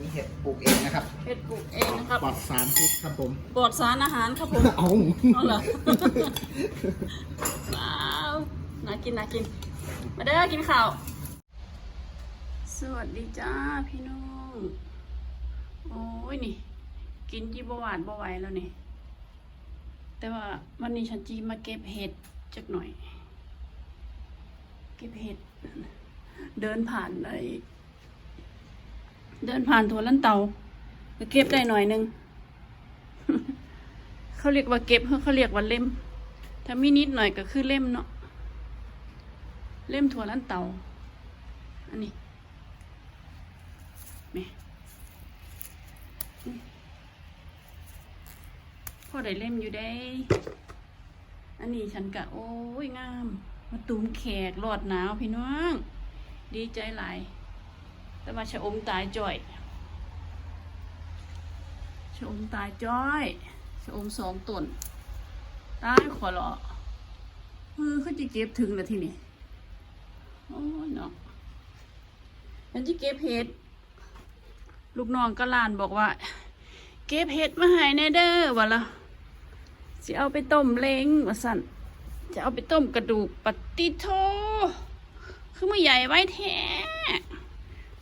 มีเห็ดปลูกเองนะครับเห็ดปลูกเองนะครับปลอดสารพิษครับผมปลอดสารอาหารครับผมเอาเอาเหรอว้าวน่ากินน่ากิน มาเด้อกินข้าว สวัสดีจ้าพี่น้องโอ้ยนี่ กินจีบหวานบ่ไหวแล้วนี่ แต่ว่าวันนี้ฉันจีมาเก็บเห็ดจักหน่อย เก็บเห็ด เดินผ่านไอ้ เดินผ่านถั่วลันเตาเก็บได้หน่อยหนึง เขาเรียกว่าเก็บเขาเรียกว่าเล่ม ถ้ามีนิดหน่อยก็คือเล่มเนาะ เล่มถั่วลันเตาอันนี้แม่พ่อได้เล่มอยู่ได้ อันนี้ฉันกะโอ้ยงาม มาตูมแขกรอดหนาวพี่น้อง ดีใจหลาย แต่มาชะอมตายจ่อยชะอมตายจ้อยชะอมสองตนตายขอรอเออเขาจะเก็บถึงแล้วทีนี้โอ้ยเนาะฉันจะเก็บเห็ด ลูกน้องก็ลานบอกว่า เก็บเห็ดมาให้แน่เด้อวะละจะเอาไปต้มเล้งว่าสั่นจะเอาไปต้มกระดูกปฏิโทคือมาใหญ่ไว้แท้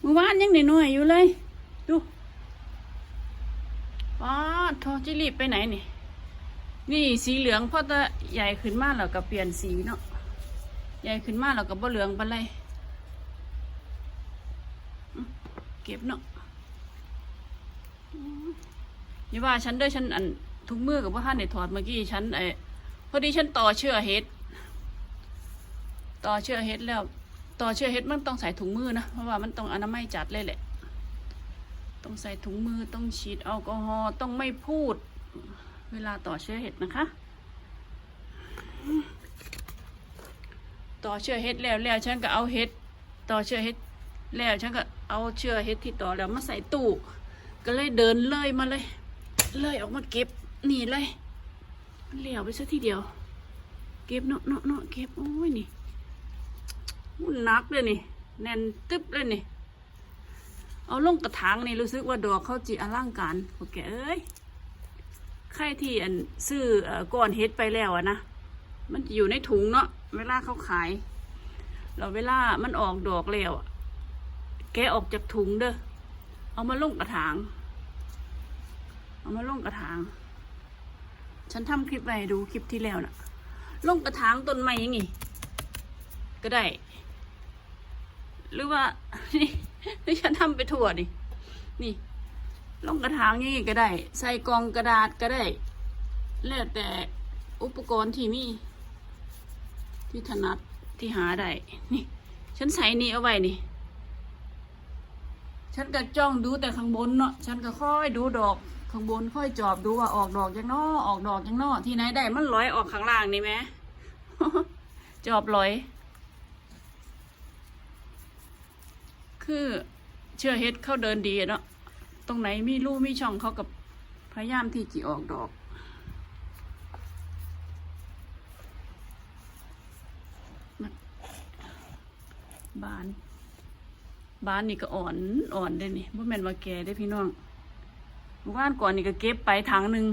เมื่อวานยังหน่อยๆอยู่เลย ดูป้าดโทจิรีบไปไหนนี่ นี่สีเหลืองพอจะใหญ่ขึ้นมาแล้วก็เปลี่ยนสีเนาะ ใหญ่ขึ้นมาแล้วก็บ่เหลืองไปเลยเก็บเนาะอย่าว่าฉันด้วยฉันอันทุกมือกับว่าท่านได้ถอดเมื่อกี้ฉันไอ้พอดีฉันต่อเชือกเฮ็ด ต่อเชือกเฮ็ดแล้ว ต่อเชือเฮ็ดมันต้องใส่ถุงมือนะ เพราะว่ามันต้องอนามัยจัดเลยแหละ ต้องใส่ถุงมือต้องฉีดแอลกอฮอล์ต้องไม่พูด เวลาต่อเชื้อเห็ดนะคะ ต่อเชื้อเห็ดแล้วแล้วฉันก็เอาเห็ดต่อเชื้อเห็ดแล้วฉันก็เอาเชื้อเห็ดที่ต่อแล้วมาใส่ตู้ก็เลยเดินเลยมาเลย เลยออกมาเก็บนี่เลยเหลียวไปซะทีเดียว เก็บเนาะเนาะเนาะเก็บโอ้ยนี่ มันนักเลยนี่ แน่นตึ๊บเลยนี่ เอาลงกระถางนี่รู้สึกว่าดอกเขาจีอลังการพวกแกเอ้ยใครที่อันซื้อเอ่อก้อนเฮ็ดไปแล้วอะนะ มันจะอยู่ในถุงเนาะ เวลาเขาขาย เราเวลามันออกดอกแล้วแกออกจากถุงเด้อ เอามาลงกระถาง เอามาลงกระถาง ฉันทำคลิปไปดูคลิปที่แล้วน่ะลงกระถางต้นไม้ยังไงก็ได้ หรือว่านี่นี่ฉันทำไปทั่วดินี่ลงกระถางอย่างนี้ก็ได้ ใส่กองกระดาษก็ได้ แล้วแต่อุปกรณ์ที่มี ที่ถนัดที่หาได้ นี่ ฉันใส่นี่เอาไว้นี่ ฉันก็จ้องดูแต่ข้างบนเนาะ ฉันก็ค่อยดูดอกข้างบนค่อยจอบดูว่าออกดอกยังนอออกดอกยังนอที่ไหนได้มันลอยออกข้างล่างนี่ไหมจอบลอย คือเชื่อเฮ็ดเข้าเดินดีเนาะตรงไหนมีรูมีช่องเขากับพยายามที่จะออกดอก บาน บานนี่ก็อ่อนอ่อนได้นี่บ่แม่นว่าแก่ได้พี่น้องเมื่อวานก่อนนี่ก็เก็บไปถังหนึ่ง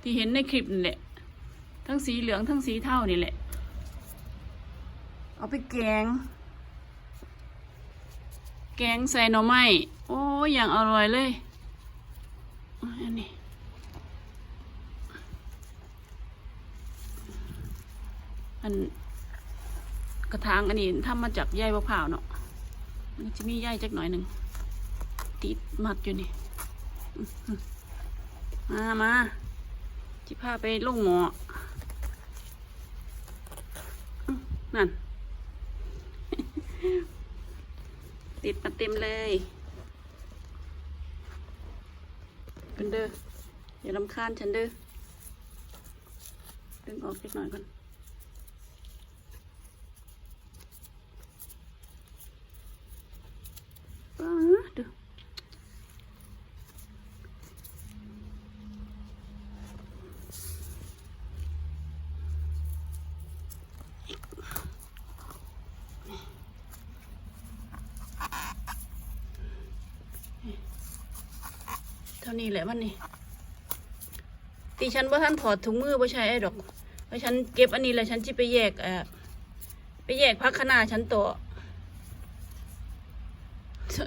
ที่เห็นในคลิปนี่แหละ ทั้งสีเหลืองทั้งสีเทานี่แหละ เอาไปแกง แกงใส่หน่อไม้ โอ้ยอย่างอร่อยเลย อันนี้ อันกระถางอันนี้ทำมาจากใยมะพร้าวเนาะมันจะมีใยจักหน่อยหนึ่ง ติดมัดอยู่นี่ มามาจิพาไปลงหมอ นั่น ติดมาเต็มเลยเป็นเด้ออย่าลำคาญฉันเด้อดึงออกเล็กหน่อยก่อนป๊าดดู ท่านี้แหละวันนี้ตีฉันว่าท่านถอดถุงมือบ่ใช่ไอ้ดอกเพราฉันเก็บอันนี้แล้วฉันจะไปแยกเอ่อไปแยกพักขนาฉันต่อ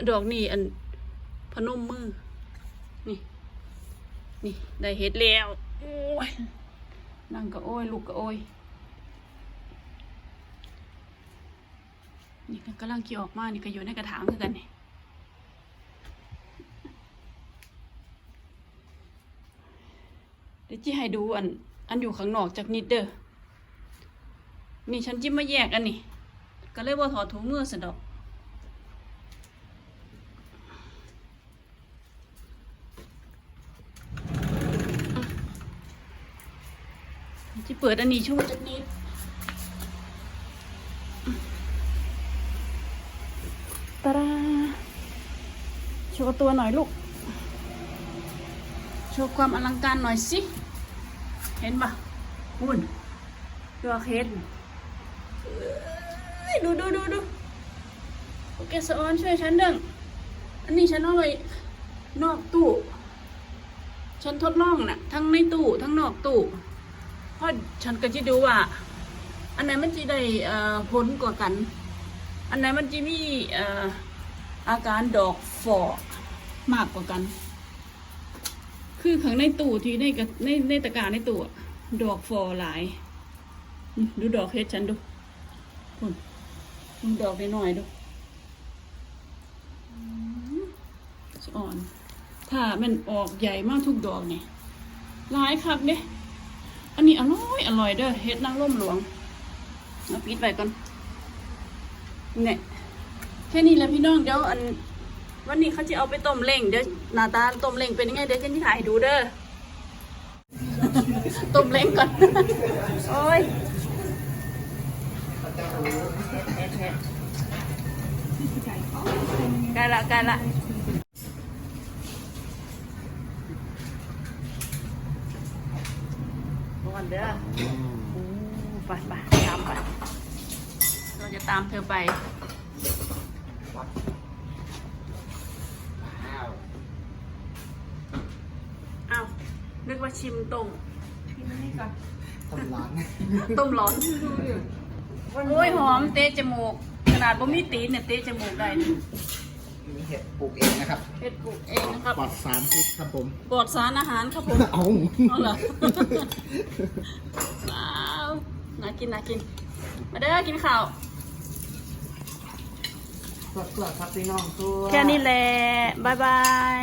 ดอกนี่อันพนมมือ นี่ นี่ ได้เห็ดแล้ว โอ้ยนั่งก็โอ้ย ลูกก็โอ้ย นี่ก็กำลังเกี่ยวออกมา นี่ก็อยู่ในกระถางคือกันนี่ ดี๋ยวจีให้ดูอัน อันอยู่ข้างนอกจากนิดเด้อ นี่ฉันจิ้มมาแยกอันนี้ ก็เลยว่าถอดถุงมือสะดอกที่เปิดอันนี้ช่วยจักนิดตาดาโชว์ตัวหน่อยลูก โชว์ความอลังการหน่อยสิ เห็นปะหุ่นตัวเห็นดูดูดูดูโอเคสออนช่วยฉันเด้งอันนี้ฉันเอาไว้นอกตู้ ฉันทดลองน่ะ ทั้งในตู้ทั้งนอกตู้เพราะฉันก็จะดูว่า อันไหนมันจะได้ผลกว่ากัน อันไหนมันจะมีอาการดอกฟอมากกว่ากัน คือข้างในตู้ที่ในกระในในตะกร้าในตู้อะดอกฟอหลายนี่ดูดอกเฮ็ดฉันดูคุณดูดอกน้อยๆดูสอ่อน ถ้ามันออกใหญ่มากทุกดอกเนี่ยหลายคักเด้อันนี้อร่อยอร่อยเด้อเฮ็ดนางร่มหลวงมาปิดไว้ก่อนเนี่ยแค่นี้แหละพี่น้องเดี๋ยวอัน วันนี้เขาจะเอาไปต้มเล้งเดี๋ยวหน้าตาต้มเล้งเป็นยังไงเดี๋ยวฉันจะถ่ายให้ดูเด้อต้มเล้งก่อนโอ้ยใกล้ละใกล้ละก่อนเด้อไปไปตามไปเราจะตามเธอไป ว้าว อ้าว นึกว่าชิมต้มต้มร้อนต้มร้อนโอ้ยหอมเตะจมูก ขนาดบ่มีตีนเนี่ยเตะจมูกได้นี่นี่เห็ดปลูกเองนะครับเพชรปลูกเองนะครับปลอดสารพิษครับผมปลอดสารอาหารครับผมเอาเอาเหรอว้าวน่ากินน่ากิน มาเด้อกินข้าวสดๆครับพี่น้องตัวแค่นี้แหละบ๊ายบาย